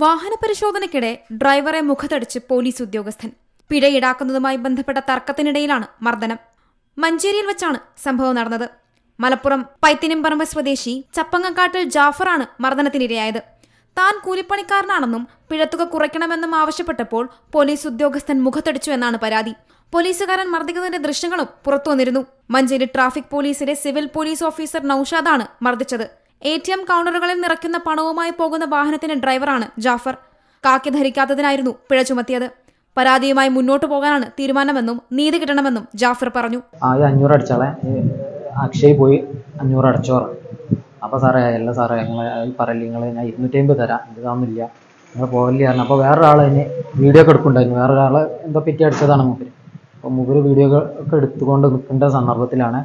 വാഹന പരിശോധനയ്ക്കിടെ ഡ്രൈവറെ മുഖത്തടിച്ച് പോലീസ് ഉദ്യോഗസ്ഥൻ. പിഴ ഈടാക്കുന്നതുമായി ബന്ധപ്പെട്ട തർക്കത്തിനിടയിലാണ് മർദ്ദനം. മഞ്ചേരിയിൽ വെച്ചാണ് സംഭവം നടന്നത്. മലപ്പുറം പൈത്തിനിമ്പറമ്പ് സ്വദേശി ചപ്പങ്ങക്കാട്ടിൽ ജാഫറാണ് മർദ്ദനത്തിനിരയായത്. താൻ കൂലിപ്പണിക്കാരനാണെന്നും പിഴത്തുക കുറയ്ക്കണമെന്നും ആവശ്യപ്പെട്ടപ്പോൾ പോലീസ് ഉദ്യോഗസ്ഥൻ മുഖത്തടിച്ചു എന്നാണ് പരാതി. പോലീസുകാരൻ മർദ്ദിക്കുന്നതിന്റെ ദൃശ്യങ്ങളും പുറത്തുവന്നിരുന്നു. മഞ്ചേരി ട്രാഫിക് പോലീസിലെ സിവിൽ പോലീസ് ഓഫീസർ നൌഷാദാണ് മർദ്ദിച്ചത്. എ ടി എം കൗണ്ടറുകളിൽ നിറയ്ക്കുന്ന പണവുമായി പോകുന്ന വാഹനത്തിന്റെ ഡ്രൈവറാണ് ജാഫർ. കാക്കി ധരിക്കാത്തതിനായിരുന്നു പിഴ ചുമത്തിയത്. പരാതിയുമായി മുന്നോട്ട് പോകാനാണ് തീരുമാനമെന്നും നീതി കിട്ടണമെന്നും ജാഫർ പറഞ്ഞു. അഞ്ഞൂറ് അടിച്ചാളെ. അക്ഷയ് പോയി അഞ്ഞൂറ് അടച്ചോറ. അപ്പോൾ സാറേ അല്ല സാറേ നിങ്ങൾ പറയില്ല നിങ്ങൾ ഞാൻ ഇരുന്നൂറ്റി അമ്പത് തരാം. ഇത് തന്നില്ല നിങ്ങൾ പോകല്ലേ പറഞ്ഞു. അപ്പോൾ വേറൊരാൾ അതിന് വീഡിയോ ഒക്കെ എടുക്കുന്നുണ്ടായിരുന്നു. വേറൊരാൾ എന്തോ പിറ്റി അടിച്ചതാണ് മൂപ്പര്. അപ്പോൾ മൂപ്പര് വീഡിയോ ഒക്കെ എടുത്തുകൊണ്ട് നിൽക്കേണ്ട സന്ദർഭത്തിലാണ്.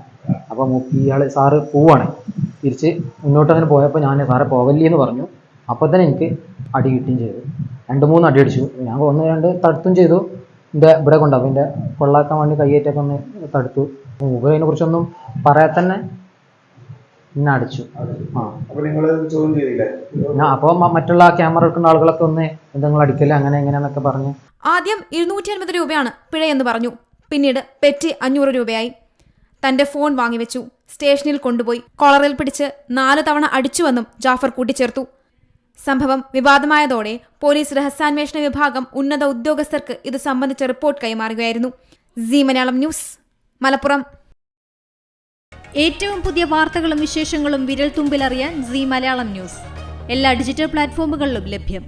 അപ്പോൾ ഇയാൾ സാറ് പോവാണ്. തിരിച്ച് മുന്നോട്ട് അങ്ങനെ പോയപ്പോൾ ഞാൻ സാറെ പോവല്ലേ എന്ന് പറഞ്ഞു. അപ്പോൾ തന്നെ എനിക്ക് അടി കിട്ടുകയും ചെയ്തു. രണ്ട് മൂന്ന് അടി അടിച്ചു. ഞാൻ ഒന്ന് രണ്ട് തടുത്തും ചെയ്തു. എന്റെ ഇവിടെ കൊണ്ടാവും എന്റെ കൊള്ളാക്കാൻ വേണ്ടി കയ്യേറ്റൊക്കെ ഒന്ന് തടുത്തു. മൂപ്പര് അതിനെ കുറിച്ചൊന്നും പറയാൻ തന്നെ എന്നെ അടിച്ചു. ആ. അപ്പോൾ മറ്റുള്ള ക്യാമറ എടുക്കുന്ന ആളുകളൊക്കെ ഒന്ന് എന്തെങ്കിലും അടിക്കല്ല അങ്ങനെ എങ്ങനെയാന്നൊക്കെ പറഞ്ഞു. ആദ്യം ഇരുന്നൂറ്റി അൻപത് രൂപയാണ് പിഴയെന്ന് പറഞ്ഞു. പിന്നീട് പെറ്റി അഞ്ഞൂറ് രൂപയായി. തന്റെ ഫോൺ വാങ്ങിവെച്ചു സ്റ്റേഷനിൽ കൊണ്ടുപോയി കോളറിൽ പിടിച്ച് നാല് തവണ അടിച്ചുവെന്നും ജാഫർ കൂട്ടിച്ചേർത്തു. സംഭവം വിവാദമായതോടെ പോലീസ് രഹസ്യാന്വേഷണ വിഭാഗം ഉന്നത ഉദ്യോഗസ്ഥർക്ക് ഇത് സംബന്ധിച്ച report കൈമാറുകയായിരുന്നു. C Malayalam news Malappuram. ഏറ്റവും പുതിയ വാർത്തകളും വിശേഷങ്ങളും വിരൽ തുമ്പിലറിയാൻ സി മലയാളം ന്യൂസ്. എല്ലാ ഡിജിറ്റൽ പ്ലാറ്റ്ഫോമുകളിലും ലഭ്യം.